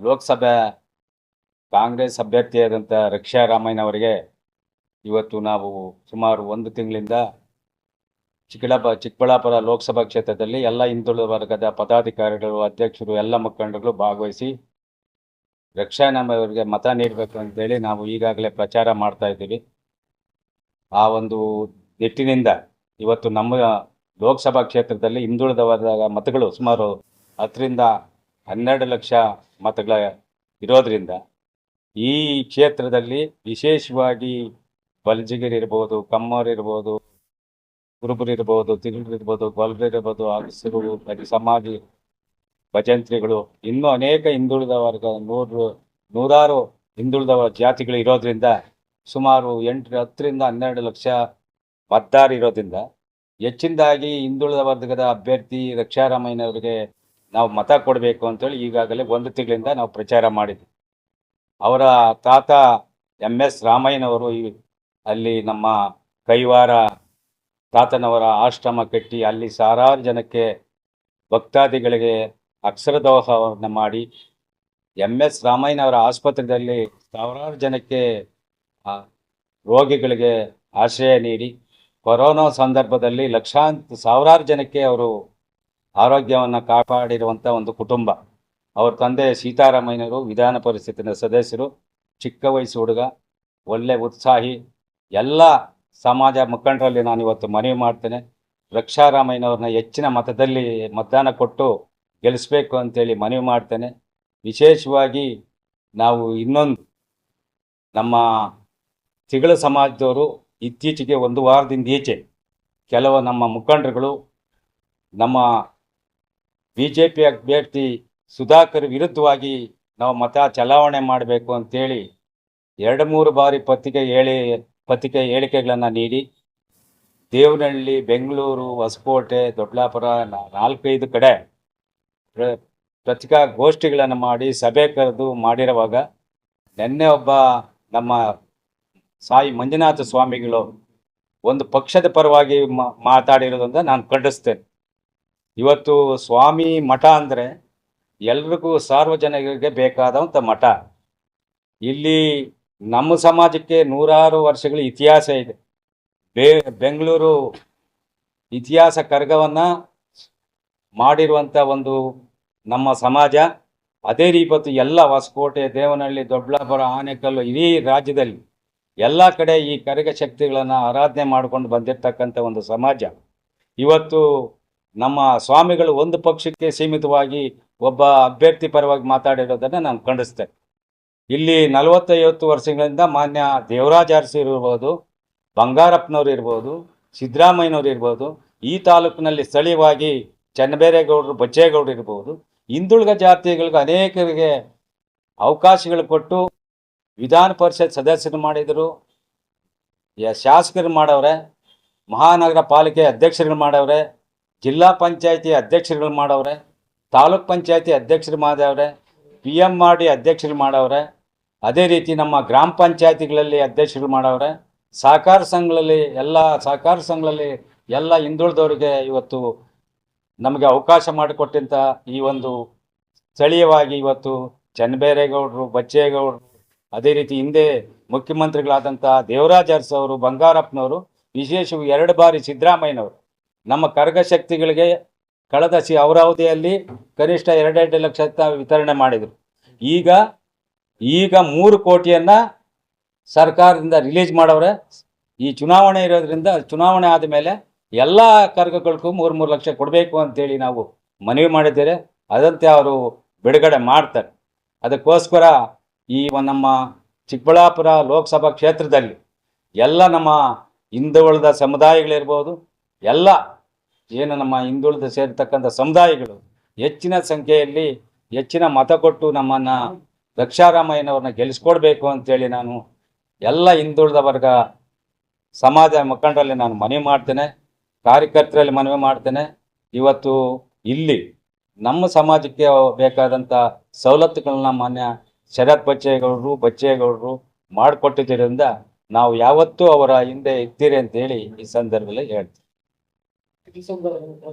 ಲೋಕಸಭೆ ಕಾಂಗ್ರೆಸ್ ಅಭ್ಯರ್ಥಿಯಾದಂಥ ರಕ್ಷಾ ರಾಮಯ್ಯನವರಿಗೆ ಇವತ್ತು ನಾವು ಸುಮಾರು ಒಂದು ತಿಂಗಳಿಂದ ಚಿಕ್ಕಬ, ಚಿಕ್ಕಬಳ್ಳಾಪುರ ಲೋಕಸಭಾ ಕ್ಷೇತ್ರದಲ್ಲಿ ಎಲ್ಲ ಹಿಂದುಳಿದ ವರ್ಗದ ಪದಾಧಿಕಾರಿಗಳು, ಅಧ್ಯಕ್ಷರು, ಎಲ್ಲ ಮುಖಂಡರುಗಳು ಭಾಗವಹಿಸಿ ರಕ್ಷಾ ನಮ್ಮವರಿಗೆ ಮತ ನೀಡಬೇಕು ಅಂತೇಳಿ ನಾವು ಈಗಾಗಲೇ ಪ್ರಚಾರ ಮಾಡ್ತಾ ಇದ್ದೀವಿ. ಆ ಒಂದು ನಿಟ್ಟಿನಿಂದ ಇವತ್ತು ನಮ್ಮ ಲೋಕಸಭಾ ಕ್ಷೇತ್ರದಲ್ಲಿ ಹಿಂದುಳಿದ ವರ್ಗದ ಮತಗಳು ಸುಮಾರು ಹತ್ತರಿಂದ ಹನ್ನೆರಡು ಲಕ್ಷ ಮತಗಳ ಇರೋದ್ರಿಂದ ಈ ಕ್ಷೇತ್ರದಲ್ಲಿ ವಿಶೇಷವಾಗಿ ಬಲ್ಜಿಗಿರಿ ಇರ್ಬೋದು, ಕಮ್ಮರ್ ಇರ್ಬೋದು ಕುರುಬರು ಇರ್ಬೋದು ತಿರುಳು ಇರ್ಬೋದು ಗೊಲ್ಬರು ಇರ್ಬೋದು ಅಗಸರು ಸಮಾಧಿ ಭಜಂತ್ರಿಗಳು. ಇನ್ನೂ ಅನೇಕ ಹಿಂದುಳಿದ ವರ್ಗ, ನೂರು, ನೂರಾರು ಹಿಂದುಳಿದ ಜಾತಿಗಳು ಇರೋದ್ರಿಂದ ಸುಮಾರು ಎಂಟು, ಹತ್ತರಿಂದ ಹನ್ನೆರಡು ಲಕ್ಷ ಮತದಾರ ಇರೋದ್ರಿಂದ ಹೆಚ್ಚಿನದಾಗಿ ಹಿಂದುಳಿದ ವರ್ಗದ ಅಭ್ಯರ್ಥಿ ರಕ್ಷಾರಾಮಯ್ಯನವರಿಗೆ ನಾವು ಮತ ಕೊಡಬೇಕು ಅಂತೇಳಿ ಈಗಾಗಲೇ ಒಂದು ತಿಂಗಳಿಂದ ನಾವು ಪ್ರಚಾರ ಮಾಡಿದ್ವಿ. ಅವರ ತಾತ ಎಂ ಎಸ್ ರಾಮಯ್ಯನವರು ಈ ಅಲ್ಲಿ ನಮ್ಮ ಕೈವಾರ ತಾತನವರ ಆಶ್ರಮ ಕಟ್ಟಿ ಅಲ್ಲಿ ಸಾವಿರಾರು ಜನಕ್ಕೆ ಭಕ್ತಾದಿಗಳಿಗೆ ಅಕ್ಷರದೋಹವನ್ನು ಮಾಡಿ ಎಂ ಎಸ್ ರಾಮಯ್ಯನವರ ಆಸ್ಪತ್ರೆಯಲ್ಲಿ ಸಾವಿರಾರು ಜನಕ್ಕೆ ರೋಗಿಗಳಿಗೆ ಆಶ್ರಯ ನೀಡಿ ಕೊರೋನಾ ಸಂದರ್ಭದಲ್ಲಿ ಲಕ್ಷಾಂತ ಸಾವಿರಾರು ಜನಕ್ಕೆ ಅವರು ಆರೋಗ್ಯವನ್ನು ಕಾಪಾಡಿರುವಂಥ ಒಂದು ಕುಟುಂಬ. ಅವ್ರ ತಂದೆ ಸೀತಾರಾಮಯ್ಯನವರು ವಿಧಾನ ಪರಿಷತ್ತಿನ ಸದಸ್ಯರು, ಚಿಕ್ಕ ವಯಸ್ಸು ಹುಡುಗ, ಒಳ್ಳೆ ಉತ್ಸಾಹಿ, ಎಲ್ಲ ಸಮಾಜ ಮುಖಂಡರಲ್ಲಿ ನಾನು ಇವತ್ತು ಮನವಿ ಮಾಡ್ತೇನೆ. ರಕ್ಷಾರಾಮಯ್ಯನವ್ರನ್ನ ಹೆಚ್ಚಿನ ಮತದಲ್ಲಿ ಮತದಾನ ಕೊಟ್ಟು ಗೆಲ್ಲಿಸ್ಬೇಕು ಅಂತೇಳಿ ಮನವಿ ಮಾಡ್ತೇನೆ. ವಿಶೇಷವಾಗಿ ನಾವು ಇನ್ನೊಂದು ನಮ್ಮ ತಿಗಳ ಸಮಾಜದವರು ಇತ್ತೀಚೆಗೆ ಒಂದು ವಾರದಿಂದ ಈಚೆ ಕೆಲವು ನಮ್ಮ ಮುಖಂಡರುಗಳು ನಮ್ಮ ಬಿ ಜೆ ಪಿ ಅಭ್ಯರ್ಥಿ ಸುಧಾಕರ್ ವಿರುದ್ಧವಾಗಿ ನಾವು ಮತ ಚಲಾವಣೆ ಮಾಡಬೇಕು ಅಂತೇಳಿ ಎರಡು ಮೂರು ಬಾರಿ ಪತ್ರಿಕೆ ಹೇಳಿ, ಪತ್ರಿಕೆ ಹೇಳಿಕೆಗಳನ್ನು ನೀಡಿ, ದೇವನಹಳ್ಳಿ, ಬೆಂಗಳೂರು, ಹೊಸಕೋಟೆ, ದೊಡ್ಡಲಾಪುರ ನಾಲ್ಕೈದು ಕಡೆ ಪತ್ರಿಕಾಗೋಷ್ಠಿಗಳನ್ನು ಮಾಡಿ ಸಭೆ ಕರೆದು ಮಾಡಿರುವಾಗ ನಿನ್ನೆ ಒಬ್ಬ ನಮ್ಮ ಸಾಯಿ ಮಂಜುನಾಥ ಸ್ವಾಮಿಗಳು ಒಂದು ಪಕ್ಷದ ಪರವಾಗಿ ಮಾತಾಡಿರೋದ್ರಿಂದ ನಾನು ಖಂಡಿಸ್ತೇನೆ. ಇವತ್ತು ಸ್ವಾಮಿ ಮಠ ಅಂದರೆ ಎಲ್ರಿಗೂ ಸಾರ್ವಜನಿಕರಿಗೆ ಬೇಕಾದಂಥ ಮಠ. ಇಲ್ಲಿ ನಮ್ಮ ಸಮಾಜಕ್ಕೆ ನೂರಾರು ವರ್ಷಗಳ ಇತಿಹಾಸ ಇದೆ. ಬೇ, ಬೆಂಗಳೂರು ಇತಿಹಾಸ ಕರ್ಗವನ್ನು ಮಾಡಿರುವಂಥ ಒಂದು ನಮ್ಮ ಸಮಾಜ. ಅದೇ ರೀತಿ ಎಲ್ಲ ಹೊಸಕೋಟೆ, ದೇವನಹಳ್ಳಿ, ದೊಡ್ಡಬಳ್ಳಾಪುರ, ಆನೆಕಲ್ಲು ಇಡೀ ರಾಜ್ಯದಲ್ಲಿ ಎಲ್ಲ ಕಡೆ ಈ ಕರಗ ಶಕ್ತಿಗಳನ್ನು ಆರಾಧನೆ ಮಾಡಿಕೊಂಡು ಬಂದಿರತಕ್ಕಂಥ ಒಂದು ಸಮಾಜ. ಇವತ್ತು ನಮ್ಮ ಸ್ವಾಮಿಗಳು ಒಂದು ಪಕ್ಷಕ್ಕೆ ಸೀಮಿತವಾಗಿ ಒಬ್ಬ ಅಭ್ಯರ್ಥಿ ಪರವಾಗಿ ಮಾತಾಡಿರೋದನ್ನು ನಾನು ಖಂಡಿಸ್ತೇನೆ. ಇಲ್ಲಿ ನಲವತ್ತೈವತ್ತು ವರ್ಷಗಳಿಂದ ಮಾನ್ಯ ದೇವರಾಜ ಅರಸಿ ಇರ್ಬೋದು, ಬಂಗಾರಪ್ಪನವ್ರು ಇರ್ಬೋದು, ಸಿದ್ದರಾಮಯ್ಯನವ್ರು ಇರ್ಬೋದು, ಈ ತಾಲೂಕಿನಲ್ಲಿ ಸ್ಥಳೀಯವಾಗಿ ಚನ್ನಬೇರೇಗೌಡರು ಬಚ್ಚೇಗೌಡರು ಇರ್ಬೋದು, ಹಿಂದುಳಿದ ಜಾತಿಗಳಿಗೆ ಅನೇಕರಿಗೆ ಅವಕಾಶಗಳು ಕೊಟ್ಟು ವಿಧಾನ ಪರಿಷತ್ ಸದಸ್ಯರು ಮಾಡಿದರು, ಶಾಸಕರು ಮಾಡವ್ರೆ, ಮಹಾನಗರ ಪಾಲಿಕೆ ಅಧ್ಯಕ್ಷರುಗಳು ಮಾಡವ್ರೆ ಜಿಲ್ಲಾ ಪಂಚಾಯತಿ ಅಧ್ಯಕ್ಷರುಗಳು ಮಾಡವ್ರೆ, ತಾಲೂಕ್ ಪಂಚಾಯತಿ ಅಧ್ಯಕ್ಷರು ಮಾಡವ್ರೆ ಪಿ ಎಂ ಮಾಡಿ ಅಧ್ಯಕ್ಷರು ಮಾಡವ್ರೆ, ಅದೇ ರೀತಿ ನಮ್ಮ ಗ್ರಾಮ ಪಂಚಾಯತಿಗಳಲ್ಲಿ ಅಧ್ಯಕ್ಷರು ಮಾಡವ್ರೆ, ಸಹಕಾರ ಸಂಘಗಳಲ್ಲಿ ಎಲ್ಲ ಸಹಕಾರ ಸಂಘಗಳಲ್ಲಿ ಎಲ್ಲ ಹಿಂದುಳಿದವ್ರಿಗೆ ಇವತ್ತು ನಮಗೆ ಅವಕಾಶ ಮಾಡಿಕೊಟ್ಟಂಥ ಈ ಒಂದು ಸ್ಥಳೀಯವಾಗಿ ಇವತ್ತು ಚನ್ನಬೇರೇಗೌಡರು, ಬಚ್ಚೇಗೌಡರು, ಅದೇ ರೀತಿ ಹಿಂದೆ ಮುಖ್ಯಮಂತ್ರಿಗಳಾದಂಥ ದೇವರಾಜ್ ಅರಸು ಅವರು, ಬಂಗಾರಪ್ಪನವರು, ವಿಶೇಷವಾಗಿ ಎರಡು ಬಾರಿ ಸಿದ್ದರಾಮಯ್ಯನವರು ನಮ್ಮ ಕರಗ ಶಕ್ತಿಗಳಿಗೆ ಕಳೆದ ಸಿ ಅವರಾವಧಿಯಲ್ಲಿ ಕನಿಷ್ಠ ಎರಡೆರಡು ಲಕ್ಷ ವಿತರಣೆ ಮಾಡಿದರು. ಈಗ ಈಗ ಮೂರು ಕೋಟಿಯನ್ನು ಸರ್ಕಾರದಿಂದ ರಿಲೀಸ್ ಮಾಡವ್ರೆ. ಈ ಚುನಾವಣೆ ಇರೋದ್ರಿಂದ ಚುನಾವಣೆ ಆದಮೇಲೆ ಎಲ್ಲ ಕರ್ಗಗಳಿಗೂ ಮೂರು ಮೂರು ಲಕ್ಷ ಕೊಡಬೇಕು ಅಂತೇಳಿ ನಾವು ಮನವಿ ಮಾಡಿದ್ದೇವೆ. ಅದಂತೆ ಅವರು ಬಿಡುಗಡೆ ಮಾಡ್ತಾರೆ. ಅದಕ್ಕೋಸ್ಕರ ಈ ನಮ್ಮ ಚಿಕ್ಕಬಳ್ಳಾಪುರ ಲೋಕಸಭಾ ಕ್ಷೇತ್ರದಲ್ಲಿ ಎಲ್ಲ ನಮ್ಮ ಹಿಂದುಳಿದ ಸಮುದಾಯಗಳಿರ್ಬೋದು ಎಲ್ಲ ಏನು ನಮ್ಮ ಹಿಂದುಳಿದ ಸೇರ್ತಕ್ಕಂಥ ಸಮುದಾಯಗಳು ಹೆಚ್ಚಿನ ಸಂಖ್ಯೆಯಲ್ಲಿ ಹೆಚ್ಚಿನ ಮತ ಕೊಟ್ಟು ನಮ್ಮನ್ನು ರಕ್ಷಾರಾಮಯ್ಯನವ್ರನ್ನ ಗೆಲ್ಲಿಸ್ಕೊಡ್ಬೇಕು ಅಂತೇಳಿ ನಾನು ಎಲ್ಲ ಹಿಂದುಳಿದ ವರ್ಗ ಸಮಾಜ ಮುಖಂಡರಲ್ಲಿ ನಾನು ಮನವಿ ಮಾಡ್ತೇನೆ, ಕಾರ್ಯಕರ್ತರಲ್ಲಿ ಮನವಿ ಮಾಡ್ತೇನೆ. ಇವತ್ತು ಇಲ್ಲಿ ನಮ್ಮ ಸಮಾಜಕ್ಕೆ ಬೇಕಾದಂಥ ಸವಲತ್ತುಗಳನ್ನ ಮಾನ್ಯ ಶರತ್ ಬಚ್ಚೇಗೌಡರು ಬಚ್ಚೇಗೌಡರು ಮಾಡಿಕೊಟ್ಟಿದ್ದರಿಂದ ನಾವು ಯಾವತ್ತೂ ಅವರ ಹಿಂದೆ ಇದ್ದೀರಿ ಅಂತೇಳಿ ಈ ಸಂದರ್ಭದಲ್ಲಿ 这个送过来我我